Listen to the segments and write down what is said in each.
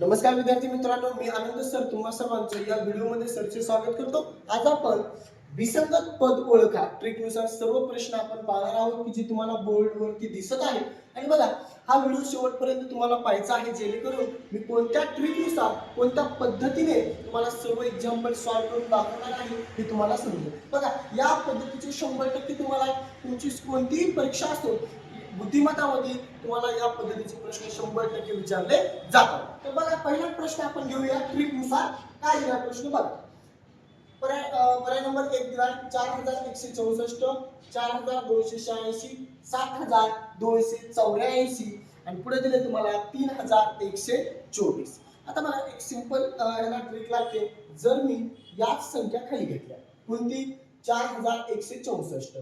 नमस्कार विद्यार्थी मित्रांनो मी आनंद सर. तुम्हा सर्वांचं या व्हिडिओमध्ये सरचे स्वागत करतो. आज आपण विसंगत पद ओळखा. ट्रिकनुसार सर्व प्रश्न आपण पाहणार आहोत की जे तुम्हाला बोर्डवरती दिसत आहे. आणि बघा हा व्हिडिओ शेवटपर्यंत तुम्हाला पाहायचा आहे जेणेकरून मी कोणत्या ट्रिकनुसार कोणत्या पद्धतीने तुम्हाला सर्व एक्झाम्पल सॉल्व्ह करून दाखवणार आहे हे तुम्हाला समजेल. बघा या पद्धतीचे शंभर टक्के तुम्हाला तुमची कोणतीही परीक्षा असो बुद्धिमत्तामध्ये तुम्हाला या पद्धतीचे प्रश्न शंभर टक्के विचारले जातात. तर बघा पहिला प्रश्न आपण घेऊया ट्रिपनुसार. काय दिला प्रश्न? बघा. पर्याय पर्याय नंबर एक दिला. चार हजार एकशे चौसष्ट चार हजार दोनशे शहाऐंशी सात हजार दोनशे चौऱ्याऐंशी आणि पुढे दिले तुम्हाला तीन हजार एकशे चोवीस. आता मला एक सिंपल याला ट्रिक लागते. जर मी याच संख्या खाली घेतल्या कोणती? चार हजार एकशे चौसष्ट.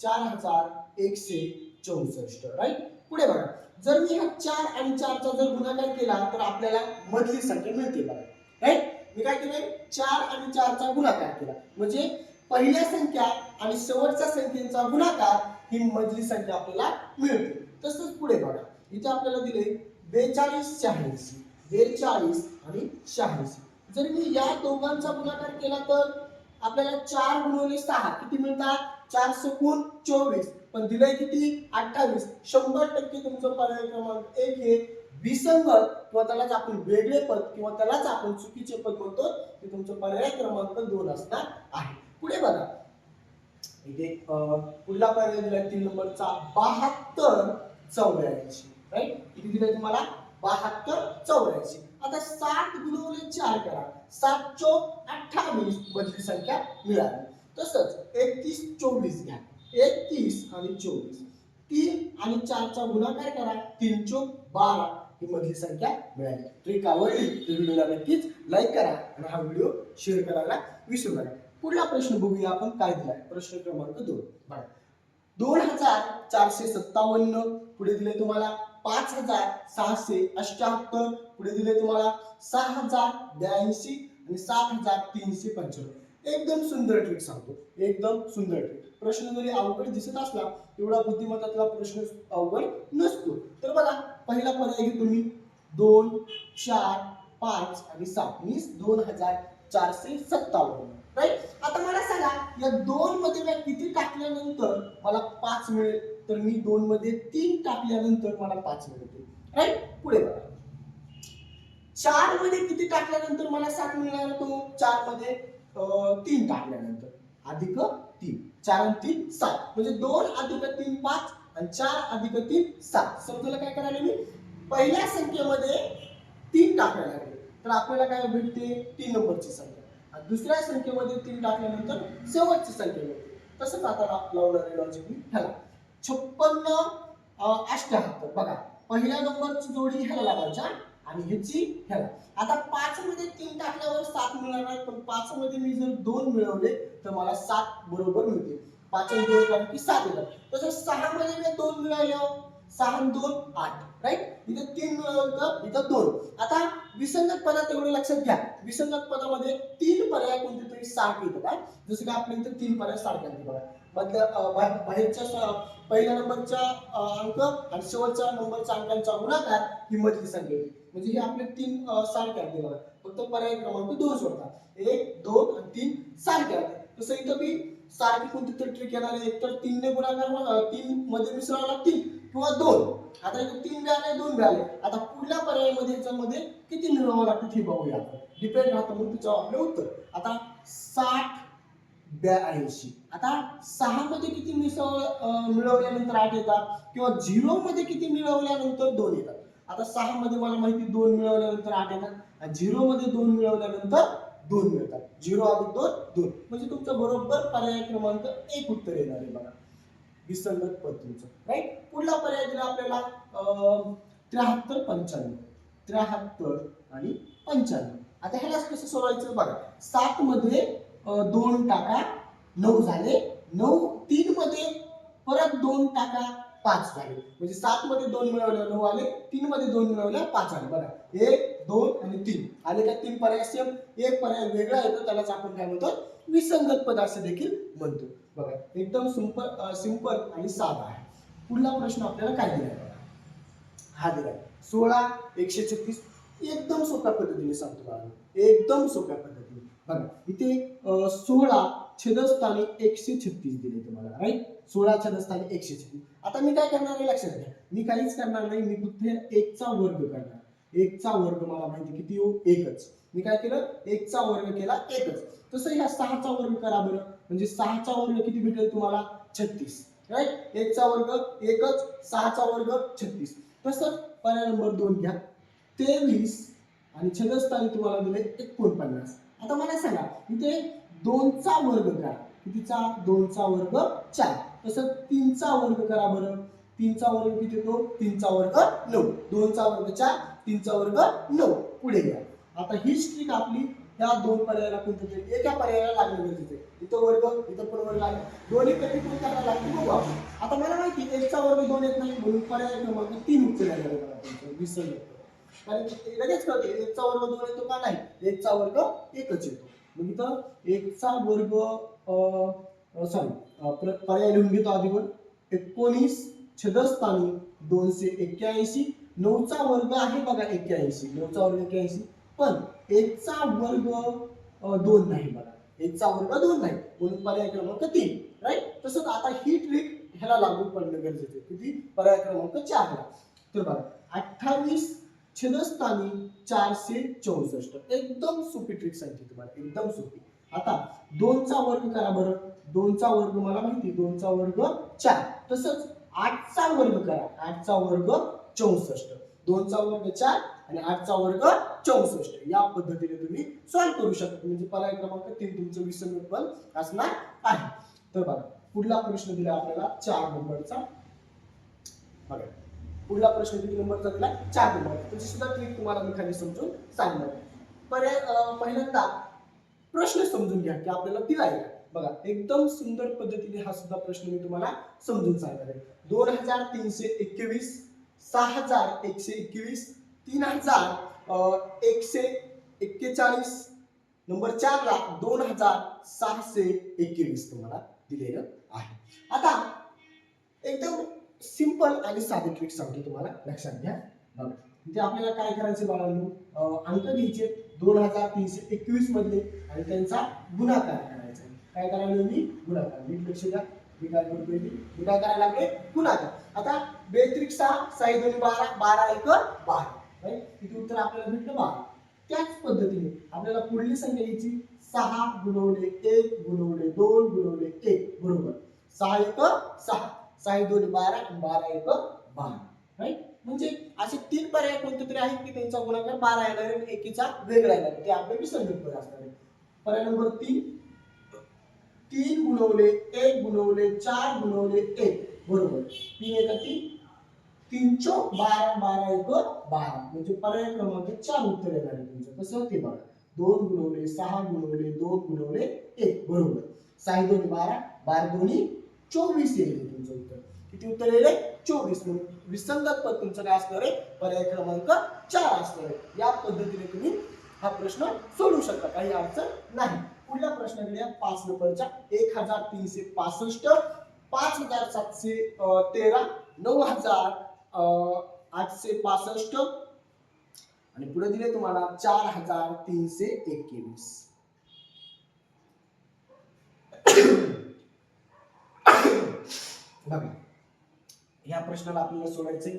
चार हजार एकशे चौसष्ट राईट पुढे बघा. जर मी ह्या चार आणि चारचा जर गुणाकार केला तर आपल्याला मधली संख्या मिळते बघा. राईट मी काय केलंय? चार आणि चारचा गुणाकार केला. म्हणजे पहिल्या संख्या आणि शेवटच्या संख्येचा गुणाकार ही मधली संख्या आपल्याला मिळते. तसंच पुढे बघा. इथे आपल्याला दिले बेचाळीस शहाऐंशी बेचाळीस आणि शहाऐंशी जर मी या दोघांचा गुणाकार केला तर आपल्याला चार गुणवले सहा किती मिळतात? चार सकून चोवीस पण दिलंय किती? अठ्ठावीस. शंभर टक्के तुमचं पर्याय क्रमांक एक हे विसंगत किंवा त्यालाच आपण वेगळे पद किंवा त्यालाच आपण चुकीचे पद म्हणतो ते तुमचं पर्याय क्रमांक दोन असणार आहे. पुढे बघा. इथे पुढला पर्याय दिलाय तीन नंबरचा बहात्तर चौऱ्याऐंशी. राईट किती दिलंय तुम्हाला? बहात्तर चौऱ्याऐंशी. आता सात गुणवले चार करा. सात चौक अठ्ठावीस मधली संख्या मिळाली. तसंच एकतीस चोवीस घ्या. एकतीस आणि चोवीस. तीन आणि चारचा गुणाकार करा. तीन चौक बारा. ही मधली संख्या मिळाली. ट्रिक आवडली तर व्हिडिओला नक्कीच लाईक करा आणि हा व्हिडिओ शेअर करायला विसरू नका. पुढला प्रश्न बघूया आपण. काय दिलाय? प्रश्न क्रमांक दोन. बघा. दोन हजार चारशे सत्तावन्न. पुढे दिले तुम्हाला पाच हजार सहाशे अष्ट्याहत्तर पुढे दिले तुम्हाला सहा हजार ब्याऐंशी आणि सात हजार तीनशे पंच्याण्णव. एकदम सुंदर ट्रिक सांगतो. एकदम सुंदर ट्रिक प्रश्न जरी अवघड दिसत असला एवढा बुद्धिमत्तातला प्रश्न अवघड नसतो. तर बघा पहिला पर्याय घेतो मी. दोन चार पाच आणि सात मीन्स दोन हजार चारशे सत्तावन्न. राईट आता मला सांगा या दोन मध्ये मी किती टाकल्यानंतर मला पाच मिळेल? तर मी दोन मध्ये तीन टाकल्यानंतर मला पाच मिळते राईट पुढे बघा. चारमध्ये किती टाकल्यानंतर मला सात मिळणार तो? चारमध्ये तीन टाकल्यानंतर अधिक तीन. चार आणि तीन सात. म्हणजे दोन अधिक तीन पाच. आणि चार अधिक तीन सात. समजायला काय करायला मी? पहिल्या संख्येमध्ये तीन टाकायला लागले. तर आपल्याला काय भेटते? तीन नंबरची संख्या. आणि दुसऱ्या संख्येमध्ये तीन टाकल्यानंतर शेवटची संख्या मिळते तसंच आता लावणारे लॉजिक मी ह्याला. छप्पन्न अं, अष्ट्याहत्तर बघा पहिल्या नंबरची जोडी ह्याला लावायच्या आणि ह्याची ह्याला. आता पाच मध्ये तीन टाकल्यावर सात मिळणार नाही पण पाच मध्ये मी जर दोन मिळवले तर मला सात बरोबर मिळते पाच दोन कारण की सात येतात. तसं सहा मध्ये मी दोन मिळालं सहा दोन आठ राईट इथं तीन मिळवलं तर इथं दोन. आता विसंगत पदात एवढं लक्षात घ्या. विसंगत पदामध्ये तीन पर्याय कोणते तरी सारखे येतात काय जसं की आपल्या इथं तीन पर्याय सारखे आहेत बघा. मधल्या बाहेरच्या पहिल्या नंबरच्या अंक आणि शेवटच्या नंबरच्या अंकांचा गुणाकार ही मधली संख्या म्हणजे हे आपले तीन अं, सारखे आहेत. बघा फक्त पर्याय क्रमांक दोन सोडतात. एक दोन आणि तीन सारखे आहेत. तसं इथं मी सारखी कोणती तरी ट्रिक येणार एक तर तीनने गुणाकार तीन मध्ये मिसळावं लागतील किंवा दोन. आता इथे तीन मिळाले दोन मिळाले आता पुढल्या पर्यायामध्ये याच्यामध्ये किती मिळवावं लागतं हे बघूया आपण. डिपेंड राहतं मग त्याच्यावर आपलं उत्तर. आता साठ ब्याऐंशी आता सहा मध्ये किती मिसळ मिळवल्यानंतर आठ येतात किंवा झिरो मध्ये किती मिळवल्यानंतर दोन येतात. आता सहा मध्ये मला माहिती दोन मिळवल्यानंतर आठ येतात. आणि झिरो मध्ये दोन मिळवल्यानंतर दोन मिळतात. झिरो अधिक दोन दोन. म्हणजे तुमचं बरोबर पर्याय क्रमांक एक उत्तर येणार आहे बघा. विसंगत पद तुमचं. राईट पुढला पर्याय दिला आपल्याला त्र्याहत्तर पंच्याण्णव. त्र्याहत्तर आणि पंच्याण्णव. आता ह्यालाच कसं सोडवायचं बघा. सात मध्ये दोन टाका नऊ झाले. नऊ तीन मध्ये परत दोन टाका. पाच झाले. म्हणजे सात मध्ये दोन मिळवले नऊ आले तीन मध्ये दोन मिळवले पाच आले. बघा एक दोन आणि तीन. आले का तीन पर्याय सेम एक पर्याय वेगळा येतो त्यालाच आपण काय म्हणतो? विसंगत पद असे देखील म्हणतो. बघा एकदम सिंपल सिंपल आणि साधा आहे. पुढला प्रश्न आपल्याला काय दिलाय बघा? हा दिलाय. सोळा एकशे छत्तीस. एकदम सोप्या पद्धतीने सांगतो बघा. एकदम सोप्या पद्धतीने. बघा इथे सोळा छेदस्थानी एकशे छत्तीस दिले तुम्हाला राईट सोळा छेदस्थानी एकशे छत्तीस. आता मी काय करणार आहे? लक्षात घ्या. मी काहीच करणार नाही. मी फक्त एकचा वर्ग करणार. एकचा वर्ग मला माहिती किती येऊ? एकच. मी काय केलं? एकचा वर्ग केला एकच. तसं ह्या सहाचा वर्ग करा बरं. म्हणजे सहाचा वर्ग किती भेटेल तुम्हाला? छत्तीस. राईट एकचा वर्ग एकच सहाचा वर्ग छत्तीस. तसंच पर्याय नंबर दोन घ्या. तेवीस आणि छेदस्थानी तुम्हाला दिले एकोणपन्नास. आता मला सांगा इथे दोनचा वर्ग करा. कितीचा? दोनचा वर्ग चार. तसं तीनचा वर्ग करा बरं. तीनचा वर्ग किती येतो? तीनचा वर्ग नऊ. दोनचा वर्ग चार तीनचा वर्ग नऊ. पुढे घ्या आता ही स्ट्रिक आपली त्या दोन पर्यायाला कोणतं एका पर्यायाला लागणं गरजेचं आहे. इथं वर्ग इथं पण वर्ग आले दोन्ही पैकी कोण करायला लागते? बघू आपण. आता मला माहिती एकचा वर्ग दोन येत नाही म्हणून पर्याय क्रमांक तीन उत्तर आले विसरलं. कारण लगेच कळते एकचा वर्ग दोन येतो का नाही? एकचा वर्ग एकच येतो. मग इथं एकचा वर्ग सॉरी पर्याय लिहून घेतो आधीवर एकोणीस छदस्थानी दोनशे एक्क्याऐंशी नऊचा वर्ग आहे बघा एक्क्याऐंशी नऊचा वर्ग एक्क्याऐंशी. पण एकचा वर्ग दोन नाही बघा. एकचा वर्ग दोन नाही. म्हणून पर्याय क्रमांक तीन राईट तसंच आता ही ट्रिक ह्याला लागू पडणं गरजेचं आहे. किती? पर्याय क्रमांक चारला. तर बघा अठ्ठावीस छेदस्थानी चारशे चौसष्ट. एकदम सोपी ट्रिक सांगते तुम्हाला एकदम सोपी. आता दोनचा वर्ग करा बरं. दोनचा वर्ग मला माहिती दोनचा वर्ग चार. तसंच आठचा वर्ग करा आठचा वर्ग चौसष्ट. दोनचा वर्ग चार आणि आठचा वर्ग चौसष्ट. या पद्धतीने तुम्ही सॉल्व्ह करू शकता. म्हणजे पर्याय क्रमांक तीन तुमचं विसंगत पण असणार आहे. तर बघा पुढला प्रश्न दिला आपल्याला चार नंबरचा. बघा. पुढला प्रश्न किती नंबरचा दिला चार नंबर. त्याची सुद्धा ट्रिक तुम्हाला मी खाली समजून सांगणार. आहे. पर्याय पहिल्यांदा प्रश्न समजून घ्या की आपल्याला दिलाय का बघा एकदम सुंदर पद्धतीने हा सुद्धा प्रश्न मी तुम्हाला समजून सांगणार आहे. दोन हजार तीनशे एकवीस सहा हजार एकशे एकवीस तीन हजार एकशे एक्केचाळीस नंबर चारला दोन हजार सहाशे एकवीस तुम्हाला दिलेलं आहे. आता एकदम सिंपल आणि साधे ट्रिक सांगतो तुम्हाला. लक्षात घ्या. म्हणजे आपल्याला काय करायचे बाळांनो? अंक घ्यायचे. दोन हजार तीनशे एकवीस मधले. आणि त्यांचा गुणाकार करायचा काय करायला मी? गुणाकार. नीट लक्ष द्या. मी काय करतोय ते. काय करायला लागले गुणाकार. आता बेत्रिक सहा साई दोन्ही बारा बारा एक बारा. तिथे उत्तर आपल्याला भेटलं बारा. त्याच पद्धतीने आपल्याला पुढली संख्या घ्यायची. सहा गुणवले एक गुणवले दोन गुणवले एक. बरोबर. सहा एक सहा. सहा दोन बारा आणि बारा एक बारा. राईट म्हणजे असे तीन पर्याय कोणते तरी आहेत की त्यांचा गुणाकार बारा येणार आणि एकीचा वेगळा येणार ते आपले विसंगत पर्याय असणार पर्याय नंबर तीन. तीन गुणवले एक गुणवले चार गुणवले एक. बरोबर. तीन एक तीन. तीन चो बारा बारा एक बारा. म्हणजे पर्याय क्रमांक चार उत्तर येणार आहे तुमचं. कसं? ते बघा. दोन गुणवले सहा गुणवले दोन गुणवले एक. बरोबर. सहा दोन्ही बारा बारा दोन्ही चोवीस येईल तुमचं उत्तर. किती उत्तर येईल चोवीस. म्हणून विसंगत पद तुमचं काय असणार आहे? पर्याय क्रमांक चार असणार आहे. या पद्धतीने तुम्ही हा प्रश्न सोडू शकता. काही अडचण नाही. पुढल्या प्रश्नाकडे पाच नंबरच्या एक हजार तीनशे पासष्ट पाच हजार सातशे तेरा नऊ हजार अं, आठशे पासष्ट. आणि पुढे दिले तुम्हाला चार हजार तीनशे एकवीस. बघा. या प्रश्नाला आपल्याला सोडायचंय.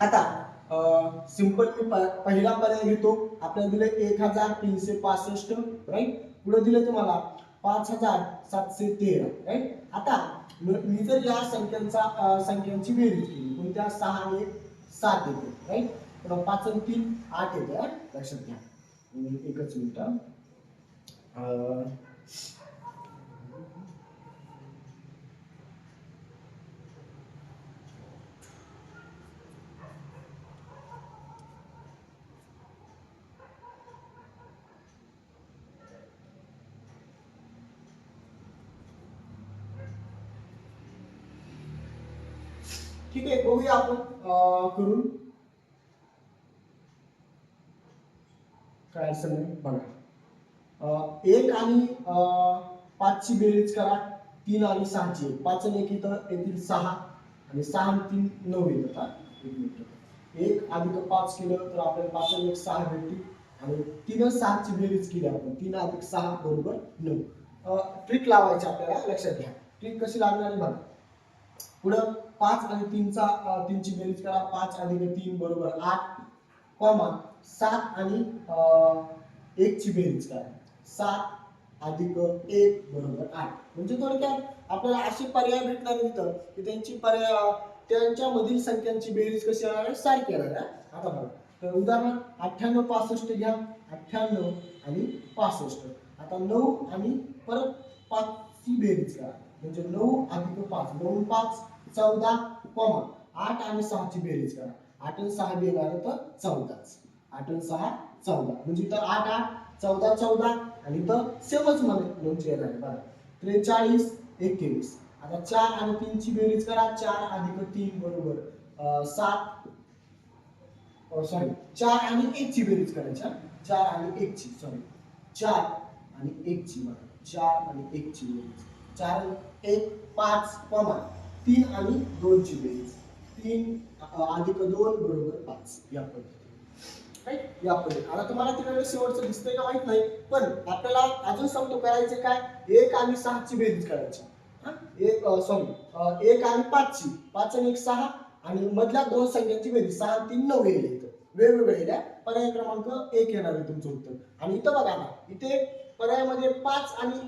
आता सिंपल मी पहिला पर्याय घेतो. आपल्याला दिले एक हजार तीनशे पासष्ट राईट पुढे दिले तुम्हाला पाच हजार सातशे तेरा राईट आता मी जर या संख्यांचा संख्यांची बेरीज केली कोणत्या? सहा आणि एक सात येते राईट पाच आणि तीन आठ येते लक्षात घ्या. एकच मिनिट. ठीक आहे बघूया आपण अं, करून. काय अडचण नाही बघा. एक आणि पाचची बेरीज करा. तीन आणि सहाची. पाच आणि एक इथं येतील सहा. आणि सहा आणि तीन नऊ येतात एक मिनिट. एक अधिक पाच केलं तर आपल्याला पाच आणि एक सहा भेटतील आणि तीन सहाची बेरीज केली आपण. तीन अधिक सहा बरोबर नऊ. ट्रिक लावायची आपल्याला. लक्षात घ्या. ट्रिक कशी लागणार बघा. पुढं पाच आणि तीनचा तीनची बेरीज करा. पाच अधिक तीन बरोबर आठ. कॉमा सात आणि एकची बेरीज करा. सात अधिक एक बरोबर आठ. म्हणजे थोडक्यात आपल्याला असे पर्याय भेटणार तिथं की त्यांची पर्याय त्यांच्या मधील संख्यांची बेरीज कशी येणार आहे? सारखी येणार आहे आता बघा. तर उदाहरणार्थ अठ्ठ्याण्णव पासष्ट घ्या. अठ्ठ्याण्णव आणि पासष्ट. आता नऊ आणि परत पाचची बेरीज करा. म्हणजे नऊ अधिक पाच नऊ पाच चौदा कॉमा आठ आणि सहाची बेरीज करा. आठ आणि सहा देणार तर चौदाच. आठ आणि सहा चौदा. म्हणजे तर आठ आठ चौदा चौदा आणि इथं सेमच मध्ये दोनशे येणार आहे. बघा त्रेचाळीस एकवीस. आता चार आणि तीनची बेरीज करा. चार अधिक तीन बरोबर सात. सॉरी चार आणि एकची बेरीज करायच्या चार आणि एकची सॉरी चार आणि एकची बघा चार आणि एकची बेरीज. चार एक पाच कमा तीन आणि दोनची बेरीज. तीन अधिक दोन बरोबर पाच. या पद्धतीने. राईट यापुढे आता तुम्हाला तिकडे शेवटचं दिसतंय का माहीत नाही पण आपल्याला अजून सांगतो करायचे काय? एक आणि सहाची बेरीज करायची. हा? एक सॉरी एक आणि पाचची. पाच आणि एक सहा आणि मधल्या दोन संख्यांची बेरीज. सहा आणि तीन नऊ येईल इथं. वेगवेगळे पर्याय क्रमांक एक येणार आहे तुमचं उत्तर. आणि इथं बघा ना इथे पर्यायामध्ये पाच आणि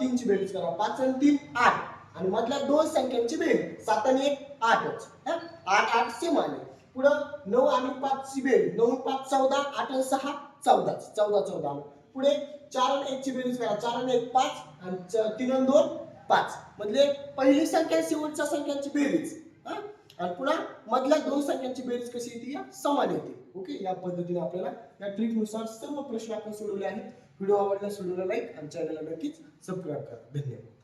तीनची बेरीज करा. पाच आणि तीन आठ. आणि मधल्या दोन संख्यांची बेरीज. सात आणि एक आठच. आठ आठ सेम आले पुढं नऊ आणि पाच बेरीज नऊ पाच चौदा आठ आणि सहा चौदाच. चौदा चौदा. पुढे चार आणि एकची बेरीज करा चार आणि एक पाच. आणि तीन आणि दोन पाच. म्हणजे पहिली संख्या शेवटच्या संख्यांची बेरीज आणि पुन्हा मधल्या दोन संख्यांची बेरीज कशी येते? या समान येते. ओके या पद्धतीने आपल्याला या ट्रिकनुसार सर्व प्रश्न आपण सोडवले आहेत. व्हिडिओ आवडला सोडवला लाईक आणि चॅनलला नक्कीच सबस्क्राईब करा. धन्यवाद.